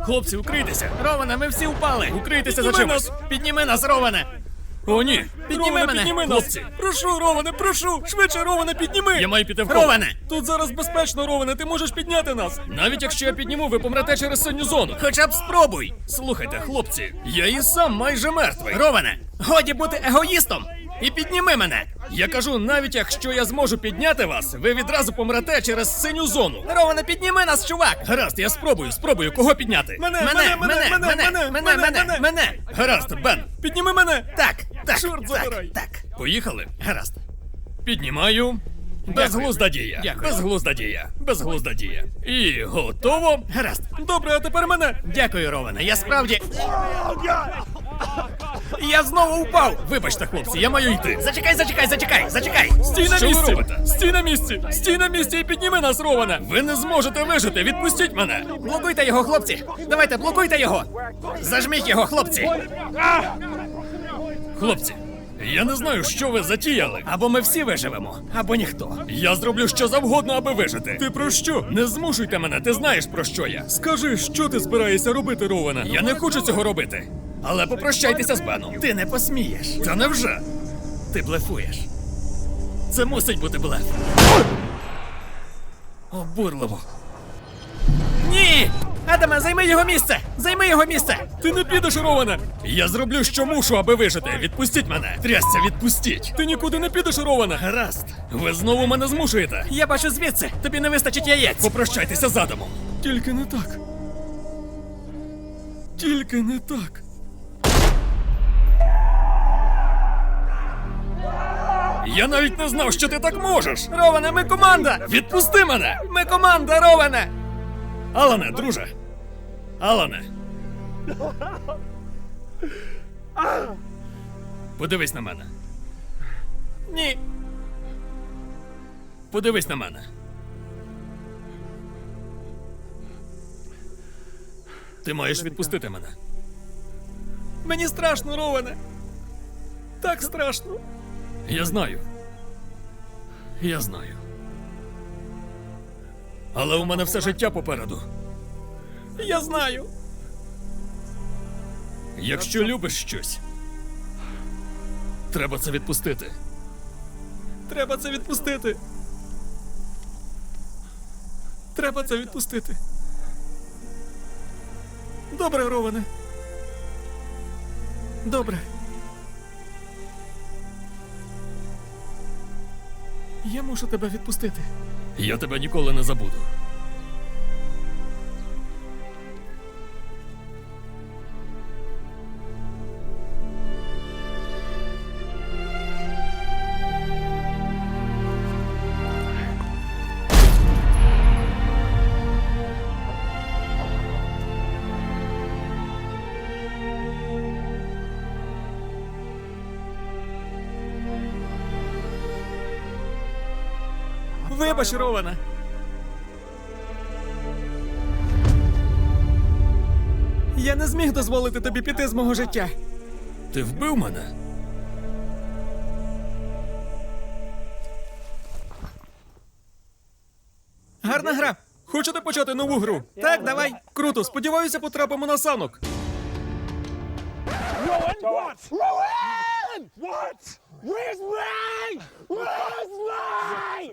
Хлопці, укрийтеся! Роване, ми всі упали. Укрийтеся за чимось! Підніми нас, Роване! О, ні! Підніми Роване, мене! підніми нас! Прошу, Роване, прошу! Швидше, Роване, підніми! Я маю піти в. Роване! Тут зараз безпечно, Роване, ти можеш підняти нас! Навіть якщо я підніму, ви помрете через синю зону. Хоча б спробуй! Слухайте, хлопці, я і сам майже мертвий. Роване! Годі бути егоїстом! І підніми мене. Я кажу, навіть якщо я зможу підняти вас, ви відразу помрете через синю зону. Роване, підніми нас, чувак. Гаразд, я спробую, спробую. Кого підняти? Мене, мене, мене, мене, мене, мене, мене, мене. Гаразд, Бен, підніми мене. Так, так, Чорт так, забирай. так. Поїхали. Гаразд. Піднімаю. Безглузда дія. Дякую. Безглузда дія. Безглузда дія. І готово. Гаразд. Добре, а тепер мене. Дякую, Роване. Я справді. Я знову впав. Вибачте, хлопці, я маю йти. Зачекай, зачекай, зачекай, зачекай. Стій на Що ви місці! робите? Стій на місці! Стій на місці і підніми нас, Роване! Ви не зможете вижити! Відпустіть мене! Блокуйте його, хлопці. Давайте, блокуйте його. Зажміть його, хлопці. Хлопці, я не знаю, що ви затіяли. Або ми всі виживемо, або ніхто. Я зроблю що завгодно, аби вижити. Ти про що? Не змушуйте мене, ти знаєш про що я. Скажи, що ти збираєшся робити, Роване? Я не хочу цього робити. Але попрощайтеся з Беном. Ти не посмієш. Та невже? Ти блефуєш. Це мусить бути блеф. Обурливо. Ні! Адаме, займи його місце! Займи його місце! Ти не підеш, Роване! Я зроблю, що мушу, аби вижити. Відпустіть мене. Трясся, відпустіть. Ти нікуди не підеш, Роване. Гаразд. Ви знову мене змушуєте. Я бачу звідси. Тобі не вистачить яєць. Попрощайтеся з Адамом. Тільки не так. Тільки не так. Я навіть не знав, що ти так можеш. Роване, ми команда! Відпусти мене! Ми команда, Роване! Алане, друже. Алане. Подивись на мене. Ні. Подивись на мене. Ти маєш відпустити мене. Мені страшно, Роване. Так страшно. Я знаю. Я знаю. Але у мене все життя попереду. Я знаю. Якщо любиш щось, треба це відпустити. Треба це відпустити. Треба це відпустити. Добре, Роване. Добре. Я мушу тебе відпустити. Я тебе ніколи не забуду. Вибач, Рована. Я не зміг дозволити тобі піти з мого життя. Ти вбив мене? Гарна гра. Хочете почати нову гру? Так, давай. Круто. Сподіваюся, потрапимо на санок. What? Where's Ray? Where's Ray?